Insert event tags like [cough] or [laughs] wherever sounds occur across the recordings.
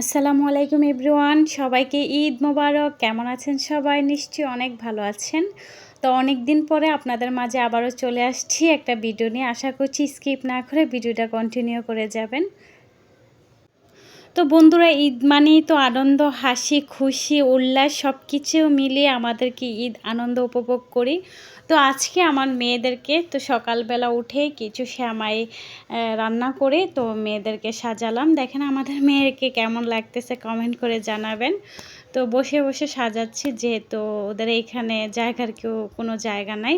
আসসালামু আলাইকুম এভরিওয়ান, সবাইকে ঈদ মোবারক। কেমন আছেন সবাই? নিশ্চয়ই অনেক ভালো আছেন। তো অনেক দিন পরে আপনাদের মাঝে আবারও চলে আসছি একটা ভিডিও নিয়ে। আশা করছি স্কিপ না করে ভিডিওটা কন্টিনিউ করে যাবেন। তো বন্ধুরা, ঈদ মানেই তো আনন্দ, হাসি, খুশি, উল্লাস সব কিছু মিলিয়ে আমাদেরকে ঈদ আনন্দ উপভোগ করি। তো আজকে আমার মেয়েদেরকে তো সকালবেলা উঠে কিছু শ্যামাই রান্না করে তো মেয়েদেরকে সাজালাম। দেখেন আমাদের মেয়েকে কেমন লাগতেছে কমেন্ট করে জানাবেন। তো বসে বসে সাজাচ্ছি যেহেতু ওদের এইখানে জায়গার কেউ কোনো জায়গা নাই।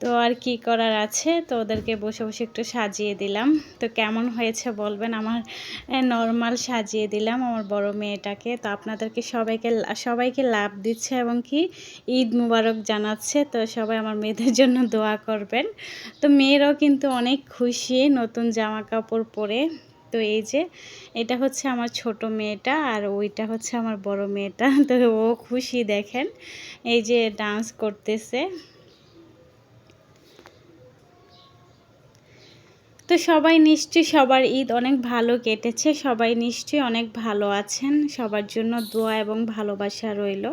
তো আর কি করার আছে? তো ওদেরকে বসে বসে একটু সাজিয়ে দিলাম। তো কেমন হয়েছে বলবেন? আমার নর্মাল সাজিয়ে দিলাম আমার বড় মেয়েটাকে। তো আপনাদেরকে সবাইকে সবাইকে লাভ দিচ্ছে এবং কি ঈদ মুবারক জানাচ্ছে। তো সবাই আমার মেয়েদের জন্য দোয়া করবেন। তো মেয়েরাও কিন্তু অনেক খুশি নতুন জামা কাপড় পরে। তো এই যে এটা হচ্ছে আমার ছোট মেয়েটা আর ওইটা হচ্ছে আমার বড় মেয়েটা। [laughs] তো ও খুশি দেখেন, এই যে ডান্স করতেছে। তো সবাই নিশ্চয়ই সবার ঈদ অনেক ভালো কেটেছে, সবাই নিশ্চয়ই অনেক ভালো আছেন, সবার জন্য দোয়া এবং ভালোবাসা রইল।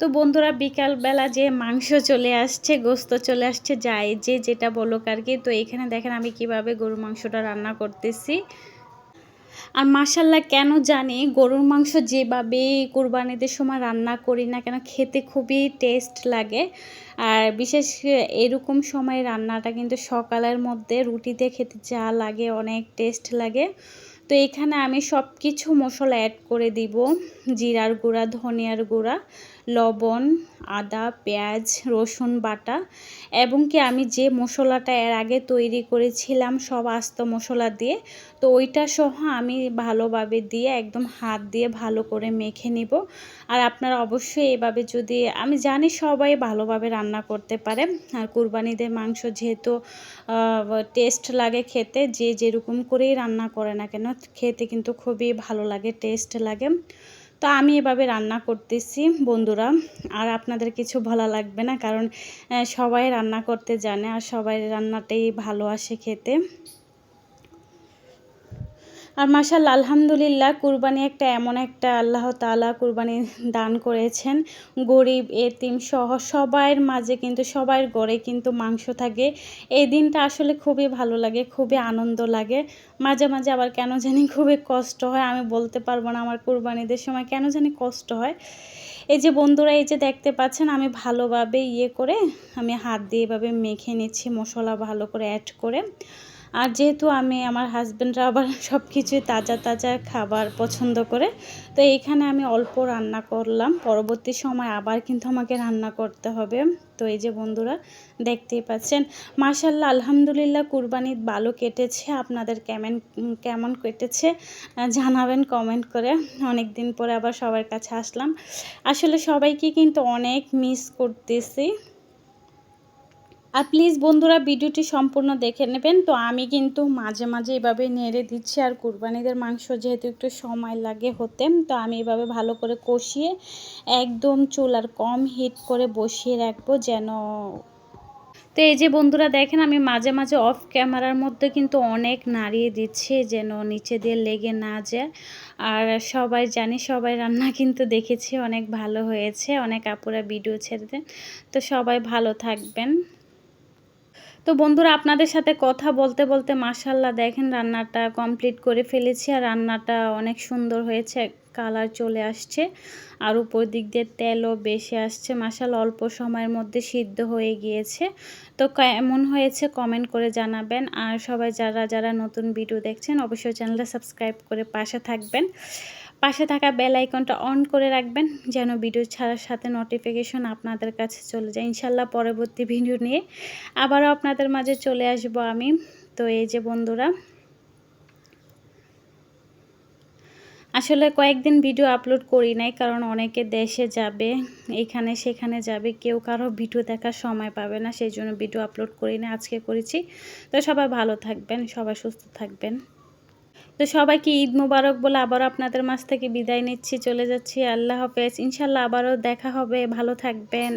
তো বন্ধুরা, বিকালবেলা যে মাংস চলে আসছে, গোস্ত চলে আসছে, যাই যে যেটা বলো আর কি। তো এখানে দেখেন আমি কীভাবে গরুর মাংসটা রান্না করতেছি। আর মাসাল্লাহ কেন জানি গরুর মাংস যেভাবে কোরবানিদের সময় রান্না করি না কেন, খেতে খুবই টেস্ট লাগে। আর বিশেষ এরকম সময় রান্নাটা কিন্তু সকালের মধ্যে রুটিতে খেতে যা লাগে, অনেক টেস্ট লাগে। তো এখানে আমি সব কিছু মশলা অ্যাড করে দিব, জিরার গুঁড়া, ধনিয়ার গুঁড়া। লবণ, আদা, পেঁয়াজ, রসুন বাটা এবং কি আমি যে মশলাটা এর আগে তৈরি করেছিলাম সব আস্ত মশলা দিয়ে, তো ওইটা সহ আমি ভালোভাবে দিয়ে একদম হাত দিয়ে ভালো করে মেখে নিব। আর আপনারা অবশ্যই এভাবে যদি, আমি জানি সবাই ভালোভাবে রান্না করতে পারে, আর কুরবানিদের মাংস যেহেতু টেস্ট লাগে খেতে, যে যেরকম করেই রান্না করে না কেন, খেতে কিন্তু খুবই ভালো লাগে টেস্ট লাগে। তো আমি এভাবে রান্না করতেছি, বন্ধুরা। আর আপনাদের কিছু ভালো লাগবে না, কারণ সবাই রান্না করতে জানে আর সবাই রান্নাটাই ভালো আসে খেতে। আর মাসাল আলহামদুলিল্লাহ, কুরবানি একটা এমন একটা আল্লাহ তালা কুরবানি দান করেছেন। গরিব, এতিম সহ সবাইয়ের মাঝে কিন্তু সবার গড়ে কিন্তু মাংস থাকে। এই দিনটা আসলে খুবই ভালো লাগে, খুবই আনন্দ লাগে। মাঝে মাঝে আবার কেন জানি খুবই কষ্ট হয়, আমি বলতে পারব না আমার কুরবানিদের সময় কেন জানি কষ্ট হয়। এই যে বন্ধুরা, এই যে দেখতে পাচ্ছেন, আমি ভালোভাবে ইয়ে করে, আমি হাত দিয়ে এভাবে মেখে নিচ্ছি, মশলা ভালো করে অ্যাড করে। আর যেহেতু আমি আমার হাজব্যান্ডরা আবার [laughs] সব কিছুই তাজা তাজা খাবার পছন্দ করে, তো এইখানে আমি অল্প রান্না করলাম। পরবর্তী সময় আবার কিন্তু আমাকে রান্না করতে হবে। তো এই যে বন্ধুরা, দেখতেই পাচ্ছেন মাশাল্লাহ আলহামদুলিল্লাহ কুরবানির ভালো কেটেছে। আপনাদের কেমন কেমন কেটেছে জানাবেন কমেন্ট করে। অনেক দিন পরে আবার সবার কাছে আসলাম। আসলে সবাইকে কিন্তু অনেক মিস করতেছি। আর প্লিজ বন্ধুরা ভিডিওটি সম্পূর্ণ দেখে নেবেন। তো আমি কিন্তু মাঝে মাঝে এভাবে নেড়ে দিচ্ছি আর কুরবানিদের মাংস যেহেতু একটু সময় লাগে হতে, তো আমি এভাবে ভালো করে কষিয়ে একদম চুলার কম হিট করে বসিয়ে রাখব যেন তো এই যে বন্ধুরা দেখেন আমি মাঝে মাঝে অফ ক্যামেরার মধ্যে কিন্তু অনেক নাড়িয়ে দিচ্ছি যেন নিচে দিয়ে লেগে না যায়। আর সবাই জানি, সবাই রান্না কিন্তু দেখেছি অনেক ভালো হয়েছে, অনেক আপুরা ভিডিও ছেড়ে দেন। তো সবাই ভালো থাকবেন। তো বন্ধুরা, আপনাদের সাথে কথা বলতে বলতে মাসাল্লাহ দেখেন রান্নাটা কমপ্লিট করে ফেলেছি আর রান্নাটা অনেক সুন্দর হয়েছে কালার চলে আসছে। আর উপর দিক দিয়ে তেলও বেশি আসছে মাসাল অল্প সময়ের মধ্যে সিদ্ধ হয়ে গিয়েছে। তো কেমন হয়েছে কমেন্ট করে জানাবেন। আর সবাই যারা যারা নতুন ভিডিও দেখছেন, অবশ্যই চ্যানেলটা সাবস্ক্রাইব করে পাশে থাকবেন। পাশে থাকা বেল আইকনটা অন করে রাখবেন, যেন ভিডিও ছাড়ার সাথে নোটিফিকেশন আপনাদের কাছে চলে যায়। ইনশাল্লাহ পরবর্তী ভিডিও নিয়ে আবারও আপনাদের মাঝে চলে আসব আমি। তো এই যে বন্ধুরা, আসলে কয়েকদিন ভিডিও আপলোড করি নাই, কারণ অনেকে দেশে যাবে, এখানে সেখানে যাবে, কেউ কারও ভিডিও দেখার সময় পাবে না, সেই জন্য ভিডিও আপলোড করি না আজকে করেছি। তো সবাই ভালো থাকবেন, সবাই সুস্থ থাকবেন। তো সবাইকে ঈদ মুবারক বলে আবার আপনাদের মাছ থেকে বিদায় নিচ্ছি, চলে যাচ্ছি। আল্লাহ হাফেজ। ইনশাল্লাহ আবারও দেখা হবে। ভালো থাকবেন।